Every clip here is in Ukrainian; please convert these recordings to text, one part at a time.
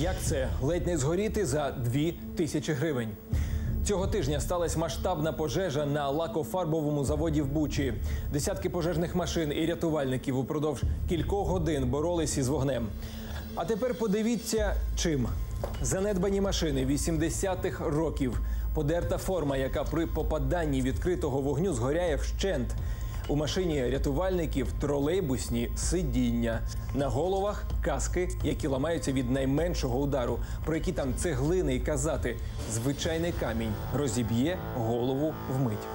Як це ледь не згоріти за дві тисячі гривень? Цього тижня сталася масштабна пожежа на лакофарбовому заводі в Бучі. Десятки пожежних машин і рятувальників упродовж кількох годин боролись із вогнем. А тепер подивіться, чим занедбані машини 80-х років, подерта форма, яка при попаданні відкритого вогню згоряє вщент. У машині рятувальників тролейбусні сидіння. На головах каски, які ламаються від найменшого удару, про які там цеглини й казати. Звичайний камінь розіб'є голову вмить.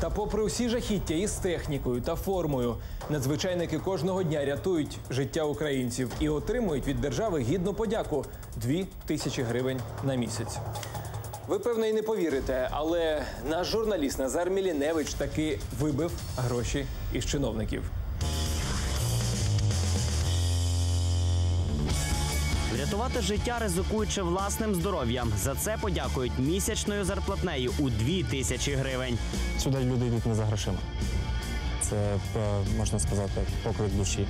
Та попри усі жахіття із технікою та формою, надзвичайники кожного дня рятують життя українців і отримують від держави гідну подяку 2 тисячі гривень на місяць. Ви певно і не повірите, але наш журналіст Назар Міліневич таки вибив гроші із чиновників. Врятувати життя, ризикуючи власним здоров'ям. За це подякують місячною зарплатнею у 2 тисячі гривень. Сюди люди йдуть не за грошима. Це е, можна сказати поклик душі.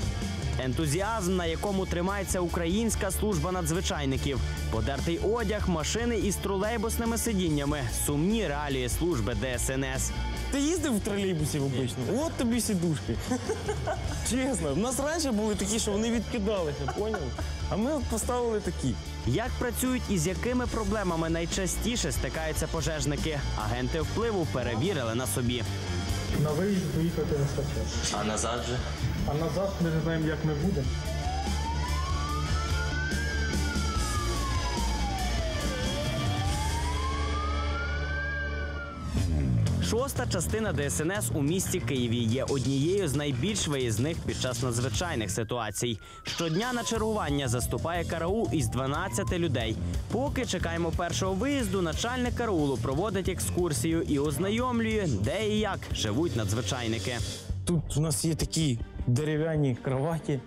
Ентузіазм, на якому тримається українська служба надзвичайників, подертий одяг, машини із тролейбусними сидіннями, сумні реалії служби ДСНС. Ти їздив в тролейбусі обично? От тобі сідушки. Чесно, в нас раніше були такі, що вони відкидалися, поняв? А ми от поставили такі. Як працюють і з якими проблемами найчастіше стикаються пожежники? Агенти впливу перевірили на собі. На виїзд виїхати не стачає. А назад же А назад ми не знаємо, як ми будемо. Шоста частина ДСНС у місті Києві є однією з найбільш виїзних під час надзвичайних ситуацій. Щодня на чергування заступає караул із 12 людей. Поки чекаємо першого виїзду, начальник караулу проводить екскурсію і ознайомлює, де і як живуть надзвичайники. Тут у нас є такі дерев'яні кроваті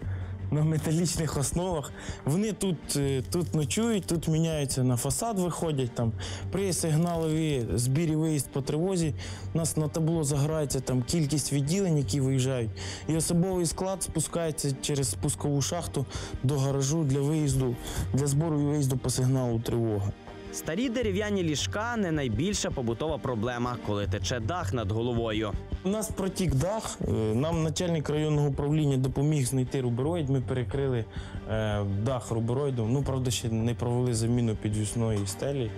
на металічних основах. Вони тут, е, тут ночують, тут міняються на фасад, виходять там. При сигналові збірі виїзд по тривозі. У нас на табло заграється там кількість відділень, які виїжджають. І особовий склад спускається через спускову шахту до гаражу для виїзду, для збору і виїзду по сигналу тривога. Старі дерев'яні ліжка не найбільша побутова проблема, коли тече дах над головою. У нас протік дах. Е, Нам начальник районного управління допоміг знайти рубероїд. Ми перекрили е, дах рубероїдом. Ну, правда, ще не провели заміну підвісної стелі.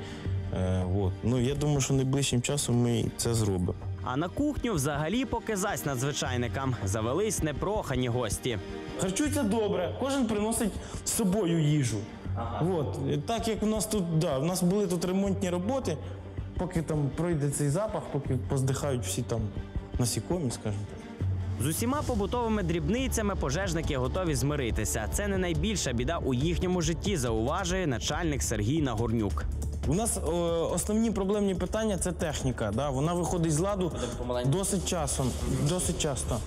Е, от. Ну, я думаю, що найближчим часом ми це зробимо. А на кухню взагалі поки зась надзвичайникам завелись непрохані гості. Харчується добре, кожен приносить з собою їжу. От. Е, Так як у нас тут, да, у нас були тут ремонтні роботи, поки там пройде цей запах, поки поздихають всі там насікомі, скажімо так. З усіма побутовими дрібницями пожежники готові змиритися. Це не найбільша біда у їхньому житті, зауважує начальник Сергій Нагорнюк. У нас е, основні проблемні питання це техніка. Да? Вона виходить з ладу досить часом. Досить часто.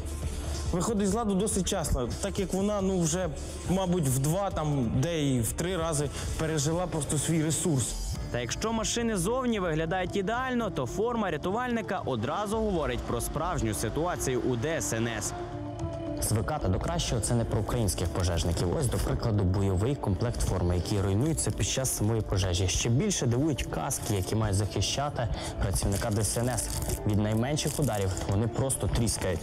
Виходить з ладу досить часто, так як вона ну вже, мабуть, в два, там, де і в три рази пережила просто свій ресурс. Та якщо машини зовні виглядають ідеально, то форма рятувальника одразу говорить про справжню ситуацію у ДСНС. Звикати до кращого це не про українських пожежників. Ось, до прикладу, бойовий комплект форми, який руйнується під час самої пожежі. Ще більше дивують каски, які мають захищати працівника ДСНС. Від найменших ударів вони просто тріскають.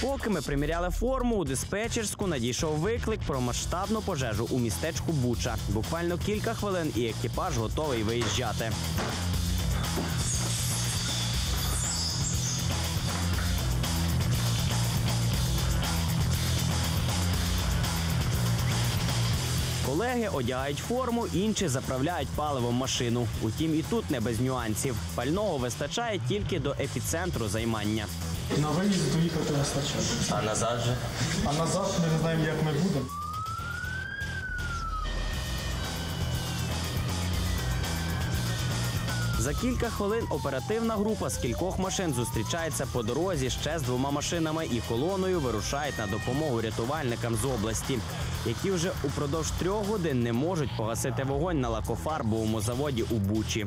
Поки ми приміряли форму, у диспетчерську надійшов виклик про масштабну пожежу у містечку Буча. Буквально кілька хвилин, і екіпаж готовий виїжджати. Колеги одягають форму, інші заправляють паливом машину. Утім, і тут не без нюансів. Пального вистачає тільки до епіцентру займання. На виїзд виїхати не стачає. А назад же А назад ми не знаємо, як ми будемо. За кілька хвилин оперативна група з кількох машин зустрічається по дорозі ще з двома машинами і колоною вирушають на допомогу рятувальникам з області, які вже упродовж трьох годин не можуть погасити вогонь на лакофарбовому заводі у Бучі.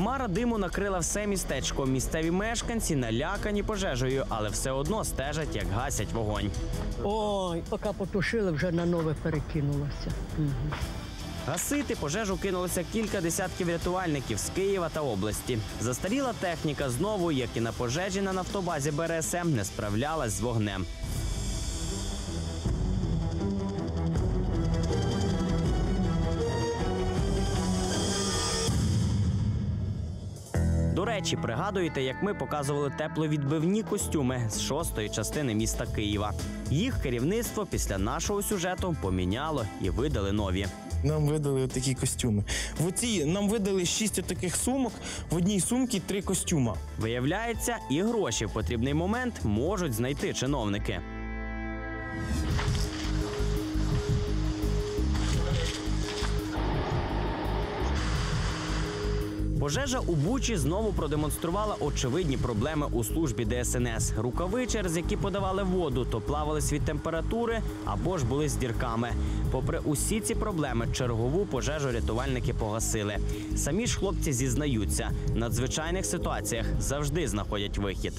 Хмара диму накрила все містечко. Місцеві мешканці налякані пожежею, але все одно стежать, як гасять вогонь. Ой, поки потушили, вже на нове перекинулося. Гасити пожежу кинулося кілька десятків рятувальників з Києва та області. Застаріла техніка знову, як і на пожежі на нафтобазі БРСМ, не справлялась з вогнем. До речі, пригадуєте, як ми показували тепловідбивні костюми з шостої частини міста Києва. Їх керівництво після нашого сюжету поміняло і видали нові. Нам видали такі костюми. В оці нам видали шість таких сумок. В одній сумці три костюма. Виявляється, і гроші в потрібний момент можуть знайти чиновники. Пожежа у Бучі знову продемонструвала очевидні проблеми у службі ДСНС. Рукави, через які подавали воду, то плавались від температури або ж були з дірками. Попри усі ці проблеми, чергову пожежу рятувальники погасили. Самі ж хлопці зізнаються, в надзвичайних ситуаціях завжди знаходять вихід.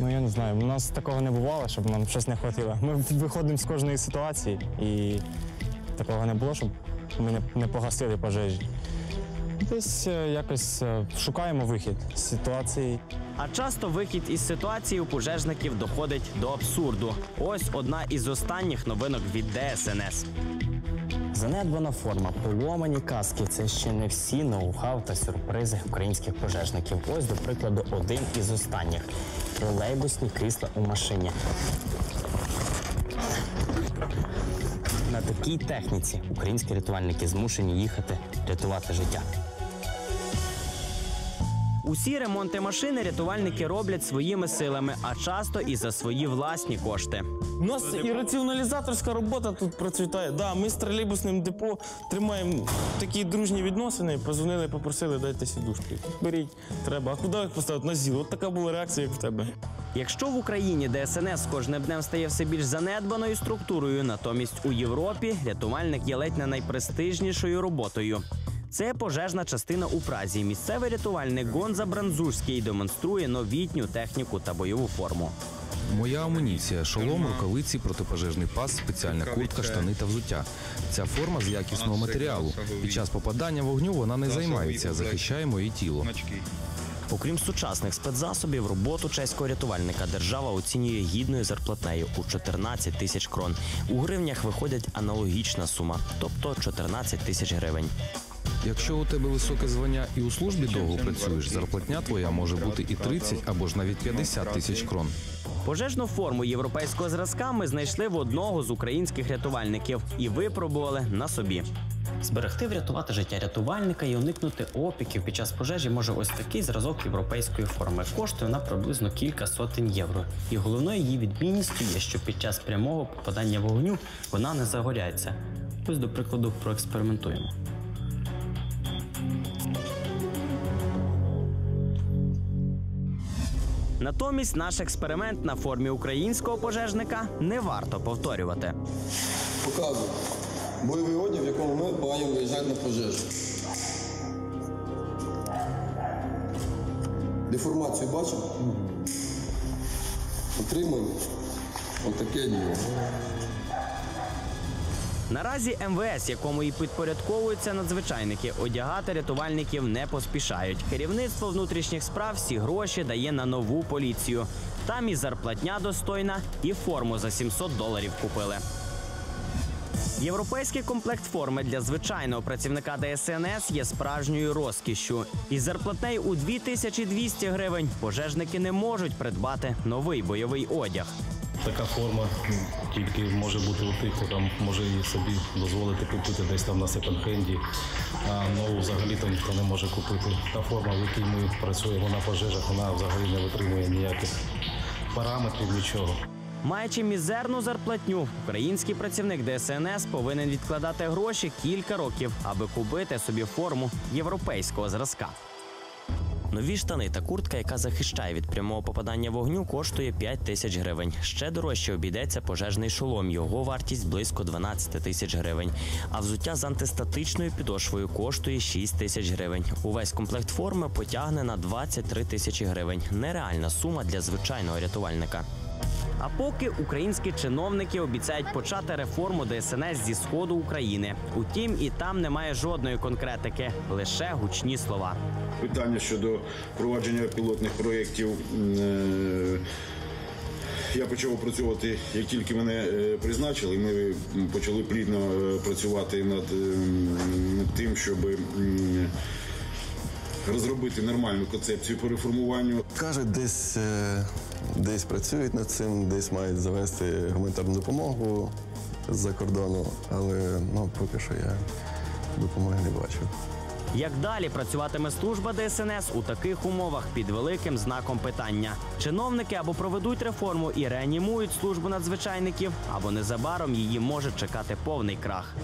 Ну я не знаю. У нас такого не бувало, щоб нам щось не хватило. Ми виходимо з кожної ситуації, і такого не було, щоб ми не, погасили пожежі. Десь е, якось е, шукаємо вихід з ситуації. А часто вихід із ситуації у пожежників доходить до абсурду. Ось одна із останніх новинок від ДСНС. Занедбана форма, поломані каски це ще не всі ноу-хау та сюрпризи українських пожежників. Ось, до прикладу, один із останніх тролейбусні крісла у машині. На такій техніці українські рятувальники змушені їхати рятувати життя. Усі ремонти машини рятувальники роблять своїми силами, а часто і за свої власні кошти. У нас і раціоналізаторська робота тут процвітає. Да, ми з тролейбусним депо тримаємо такі дружні відносини. Позвонили, попросили, дайте сідушки. Беріть, треба. А куди їх поставити? На зіл. От така була реакція, як в тебе. Якщо в Україні ДСНС кожним днем стає все більш занедбаною структурою, натомість у Європі рятувальник є ледь не найпрестижнішою роботою. Це пожежна частина у Празі. Місцевий рятувальник Гонза Бранзурський демонструє новітню техніку та бойову форму. Моя амуніція, шолом, рукавиці, протипожежний пас, спеціальна куртка, штани та взуття. Ця форма з якісного матеріалу. Під час попадання вогню вона не займається, захищає моє тіло. Окрім сучасних спецзасобів, роботу чеського рятувальника держава оцінює гідною зарплатнею у 14 тисяч крон. У гривнях виходить аналогічна сума, тобто 14 тисяч гривень. Якщо у тебе високе звання і у службі довго працюєш, зарплатня твоя може бути і 30 або ж навіть 50 тисяч крон. Пожежну форму європейського зразка ми знайшли в одного з українських рятувальників і випробували на собі. Зберегти, врятувати життя рятувальника і уникнути опіків під час пожежі може ось такий зразок європейської форми. Коштує вона приблизно кілька сотень євро. І головною її відмінністю є, що під час прямого попадання вогню вона не загоряється. Ось, до прикладу, проекспериментуємо. Натомість наш експеримент на формі українського пожежника не варто повторювати. Показую. Бойовий одяг, в якому ми маємо виїжджати на пожежу. Деформацію бачимо? Отримуємо. Отаке діло. Наразі МВС, якому і підпорядковуються надзвичайники, одягати рятувальників не поспішають. Керівництво внутрішніх справ всі гроші дає на нову поліцію. Там і зарплатня достойна, і форму за 700 доларів купили. Європейський комплект форми для звичайного працівника ДСНС є справжньою розкішшю. Із зарплатнею у 2200 гривень пожежники не можуть придбати новий бойовий одяг. Така форма тільки може бути у тих, хто там може її собі дозволити купити десь там на секонд-хенді, а нову взагалі там ніхто не може купити. Та форма, в якій ми працюємо на пожежах, вона взагалі не витримує ніяких параметрів, нічого. Маючи мізерну зарплатню, український працівник ДСНС повинен відкладати гроші кілька років, аби купити собі форму європейського зразка. Нові штани та куртка, яка захищає від прямого попадання вогню, коштує 5 тисяч гривень. Ще дорожче обійдеться пожежний шолом. Його вартість близько 12 тисяч гривень. А взуття з антистатичною підошвою коштує 6 тисяч гривень. Увесь комплект форми потягне на 23 тисячі гривень. Нереальна сума для звичайного рятувальника. А поки українські чиновники обіцяють почати реформу ДСНС зі сходу України. Утім, і там немає жодної конкретики, лише гучні слова. Питання щодо провадження пілотних проєктів. е, Я почав опрацьовувати, як тільки мене е, призначили, ми почали плідно е, працювати над, тим, щоб розробити нормальну концепцію по реформуванню. Кажуть, десь, десь працюють над цим, десь мають завести гуманітарну допомогу з-за кордону, але ну, поки що я допомоги не бачу. Як далі працюватиме служба ДСНС у таких умовах під великим знаком питання? Чиновники або проведуть реформу і реанімують службу надзвичайників, або незабаром її може чекати повний крах.